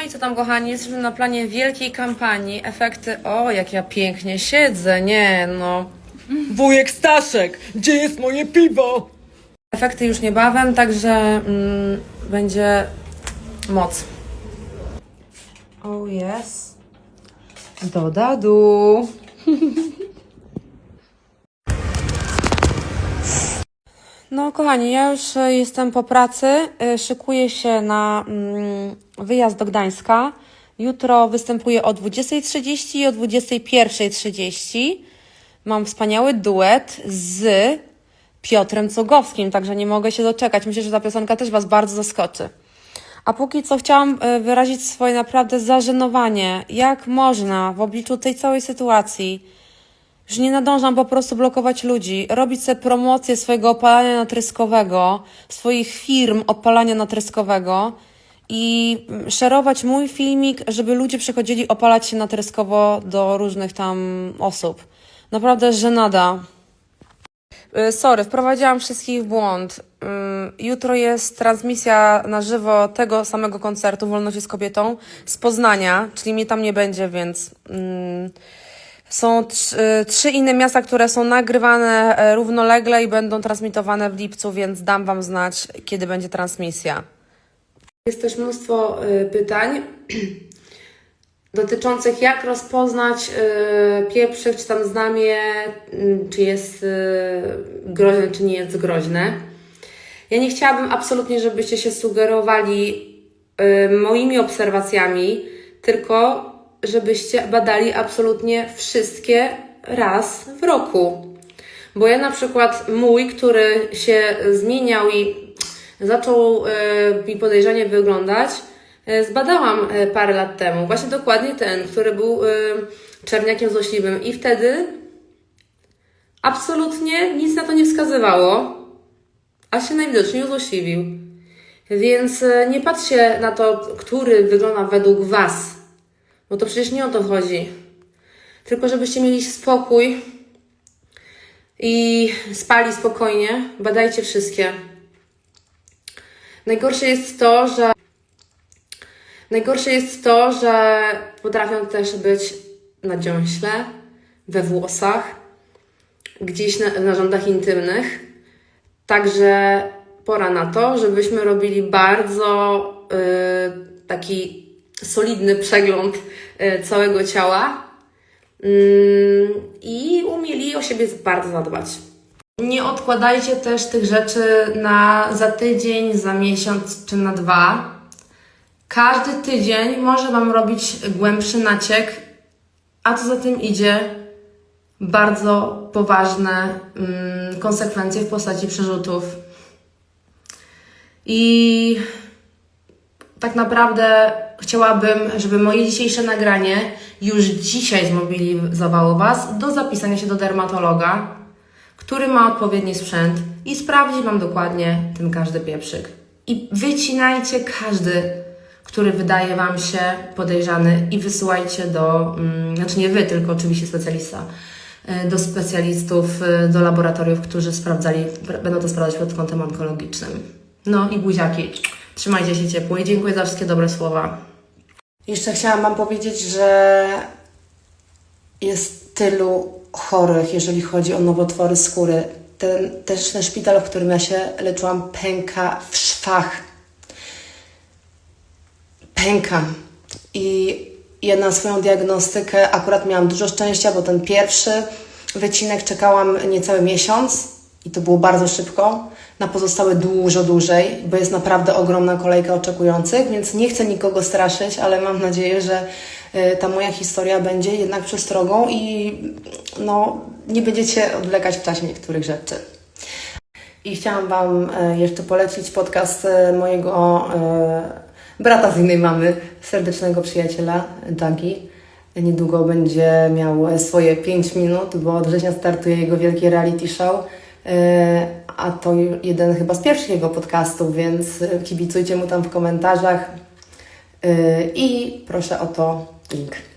No i co tam, kochani? Jesteśmy na planie wielkiej kampanii. Efekty. O, jak ja pięknie siedzę. Nie, no. Wujek Staszek, gdzie jest moje piwo? Efekty już niebawem, także mm, będzie moc. Oh yes. Do dadu. No, kochani, ja już e, jestem po pracy. e, Szykuję się na mm, wyjazd do Gdańska. Jutro występuję o 20.30 i o 21.30. Mam wspaniały duet z Piotrem Cugowskim, także nie mogę się doczekać. Myślę, że ta piosenka też Was bardzo zaskoczy. A póki co chciałam e, wyrazić swoje naprawdę zażenowanie. Jak można w obliczu tej całej sytuacji, że nie nadążam po prostu blokować ludzi, robić sobie promocję swojego opalania natryskowego, swoich firm opalania natryskowego i mm, szerować mój filmik, żeby ludzie przychodzili opalać się natryskowo do różnych tam osób. Naprawdę żenada. Y, Sorry, wprowadziłam wszystkich w błąd. Ym, Jutro jest transmisja na żywo tego samego koncertu Wolność jest kobietą z Poznania, czyli mnie tam nie będzie, więc ym, są trz- y, trzy inne miasta, które są nagrywane e, równolegle i będą transmitowane w lipcu, więc dam Wam znać, kiedy będzie transmisja. Jest też mnóstwo y, pytań dotyczących jak rozpoznać y, pieprzyk, czy tam znamie, y, czy jest y, groźne, czy nie jest groźne. Ja nie chciałabym absolutnie, żebyście się sugerowali moimi obserwacjami, tylko żebyście badali absolutnie wszystkie raz w roku. Bo ja na przykład mój, który się zmieniał i zaczął y, mi podejrzanie wyglądać, y, zbadałam y, parę lat temu. Właśnie dokładnie ten, który był czerniakiem złośliwym. I wtedy absolutnie nic na to nie wskazywało, a się najwidoczniej uzłośliwił. Więc nie patrzcie na to, który wygląda według Was, bo to przecież nie o to chodzi. Tylko żebyście mieli spokój i spali spokojnie, badajcie wszystkie. Najgorsze jest to, że najgorsze jest to, że potrafią też być na dziąśle, we włosach, gdzieś na narządach intymnych. Także pora na to, żebyśmy robili bardzo y, taki solidny przegląd y, całego ciała mm, i umieli o siebie bardzo zadbać. Nie odkładajcie też tych rzeczy na za tydzień, za miesiąc czy na dwa. Każdy tydzień może Wam robić głębszy naciek, a co za tym idzie bardzo poważne mm, konsekwencje w postaci przerzutów. I tak naprawdę chciałabym, żeby moje dzisiejsze nagranie już dzisiaj zmobilizowało Was do zapisania się do dermatologa, który ma odpowiedni sprzęt i sprawdzi Wam dokładnie ten każdy pieprzyk. I wycinajcie każdy, który wydaje Wam się podejrzany i wysyłajcie do, mm, znaczy nie Wy, tylko oczywiście specjalista, y, do specjalistów, y, do laboratoriów, którzy sprawdzali, będą to sprawdzać pod kątem onkologicznym. No i buziaki, trzymajcie się ciepło i dziękuję za wszystkie dobre słowa. Jeszcze chciałam Wam powiedzieć, że jest tylu chorych, jeżeli chodzi o nowotwory skóry. Ten, też ten szpital, w którym ja się leczyłam, pęka w szwach. Pęka. I ja na swoją diagnostykę akurat miałam dużo szczęścia, bo ten pierwszy wycinek czekałam niecały miesiąc i to było bardzo szybko. Na pozostałe dużo dłużej, bo jest naprawdę ogromna kolejka oczekujących, więc nie chcę nikogo straszyć, ale mam nadzieję, że y, ta moja historia będzie jednak przestrogą i no, nie będziecie odwlekać w czasie niektórych rzeczy. I chciałam Wam e, jeszcze polecić podcast e, mojego brata z innej mamy, serdecznego przyjaciela Dagi. Niedługo będzie miał swoje 5 minut, bo od września startuje jego wielkie reality show. E, A to jeden chyba z pierwszych jego podcastów, więc e, kibicujcie mu tam w komentarzach. E, I proszę o to link.